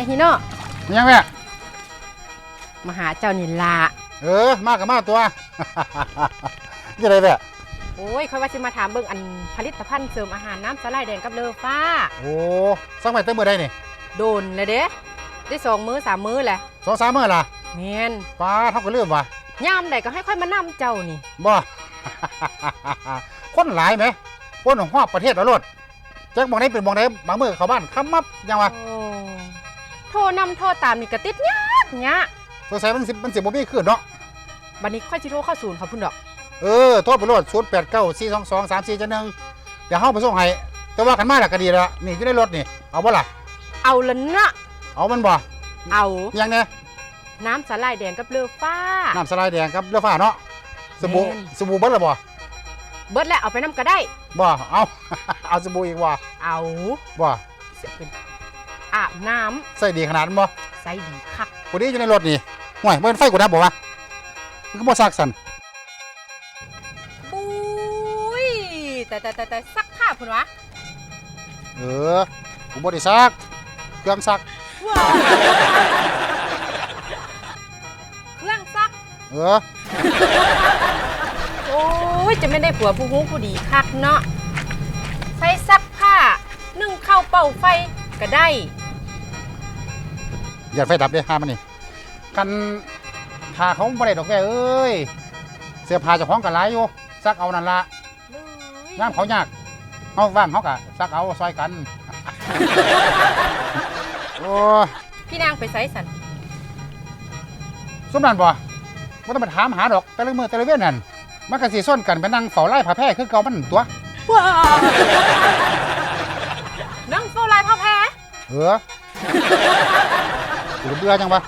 ญาฮิโน่มียังแม่มาหาเจ้านี่ละเออมากับมาตัวจะได้แม่โอ้ยค่อยว่าสิมาถามเบิ่งอันผลิตภัณฑ์เสริมอาหารน้ำสไลด์แดงกับเลอฟ้า โอ้สักไปเต็มมือได้นี่โดนเลยเด้ได้สองมื้อสามมื้อแหละสองสามมือล่ะแมนป้าเท่ากับเรื่องว่ะย่ามใดก็ให้ค่อยมานํเจ้านี่บ่คนหลายไหมคนของหอบประเทศเอารถจักมองได้เป็นมองได้บางมือเขาบ้านคำมับยังวะโอ้ โทรนำโทรตามนี่ก็ติดยากยะสงสัยมันสิมันสิบ่มีขึ้นเนาะบัดนี้ค่อยสิโทรเข้าศูนย์เขาพุ่นดอก เออโทษไปรถศูนย์แปดเก้าสี่สองสองสามสี่เจ็ดหนึ่งเดี๋ยวเฮาไปส่งให้แต่ว่ากันมาและก็ดีแล้วนี่อยู่ในรถนี่ เอาบ่ล่ะ เอาละนะเอามันบ่เอายังไงน้ำสไลด์แดงกับเลอฟ้า น้ำสไลด์แดงครับเรือฟ้าเนาะสบู่แม่น สบู่เบิดและบ่เบิดแล้วเอาไปนํก็ได้ บ่เอา เอาสบู่อีกบ่เอาบ่ เสียเป็น อาบน้ใส่ดีขนาดนั้นบ่ำใส่ดีคักกูนี้อยู่ในรถนี่ห่วยมันไฟกูนะบอกว่ามันก็บ่ซักสันปุ้ยแต่แต่แต่แต่ซักผ้าพุ่นวะเออกูบ่ได้ซัก เครื่องซัก ว้าวเครื่องซัก เออ โอ้ย จะไม่ได้ผัวผู้ฮู้ผู้ดีคักเนาะใส่ซักผ้า นึ่งข้าวเป่าไฟก็ได้ อย่าไฟดับเด้ห้ามมันนี่กันทาเขาบ่ได้ดอกแม่เอ้ย เสื้อผ้าเจ้าของก็หลายอยู่ซักเอานั่นละย่ามเขายากเฮาว่างเขาก็ซักเอาซอยกัน โอ้ยพี่นางไปใส่สันสมนันบ่บ่ต้องไปถามหาดอก แต่ละมื้อแต่ละเว้นนั่นมันก็สิส้นกันไปนั่งเฝ้าไล่ผ้าแพร่คือเก่ามันตัวว้าวนั่งโฟลายพ่อแพ้เออ กูเบื่อจังวะ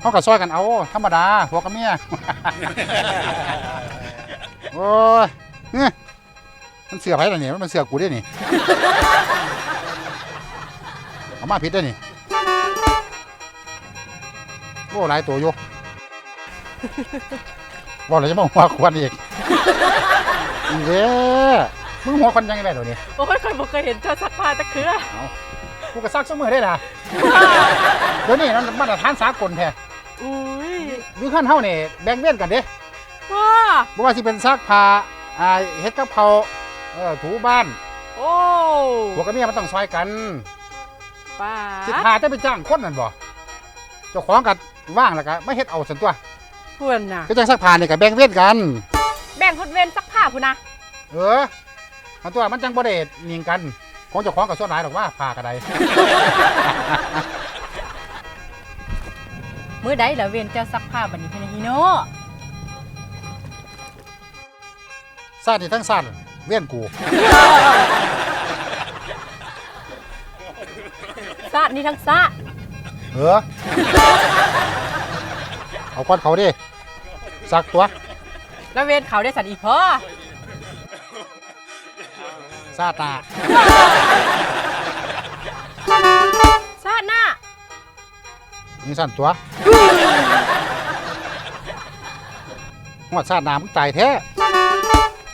เขาก็ซอยกันเอาธรรมดาหัวกับเมีย โอ้ยเนี่ยมันเสือไผ่ละนี่มันเสือกูด้วยนี่เอามาผิดด้วยนี่โอ้หลายตัวอยู่บอกเลยจะมาหัวควันอีกอีเด้มึงหัวควันยังไงแบบเดี๋ยวนี้โอ้ยเคยบอกเคยเห็นเธอซักผ้าตะเครือกูก็ซักเสมอได้ล่ะ เดี๋ยวนี้มันมาตรฐานสากลแท้อุ้ยอยู่ขั้นเฮานี่แบ่งเว้นกันเด้ว้าบ่ว่าสิเป็นซักผ้าอ่าเฮ็ดกับเขาวเออถูบ้านโอ้พวกกับเมียมันต้องซอยกันป้าสิพาจะไปจ้างคนนั่นบ่เจ้าของก็ว่างแล้วก็ไม่เฮ็ดเอาซั่นตัวเพื่อนน่ะก็จังซักผ้านี่ก็แบ่งเว้นกัน แบ่งคนเว้นซักผ้าพุ่นนะเอออันตัวมันจังบ่ได้นิ่งกัน ของเจ้าของก็ส่วนหลายดอกว่าผ้าก็ได้ มื้อใดแล้วเว้นเจ้าซักผ้าบัดนี้พี่นางฮิโนซาดนี่ทั้งซาดเว้นกู ซาดนี่ทั้งซาดเออ เอาก้อนเขาดิซักตัวแล้วเว้นเขาได้สันอีกพอซาตา นี่สั่นตัวหัวซาดน้ำมึงตายแท้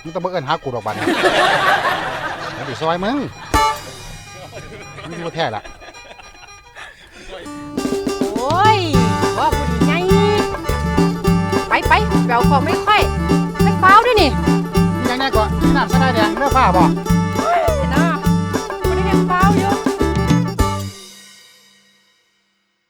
มึงต้องเบิ่งเอินหากูดอกบัดนแล้วดิซอยมึงมึงดูแท้ละโอ้ยว่าผู้ดีไงไปไปไปเอาของไม่ค่อยไม่เฝ้าด้วยนี่มีอย่างแน่ก่อนมีน้ำสะไลด์แดงเลือฟ้าบ่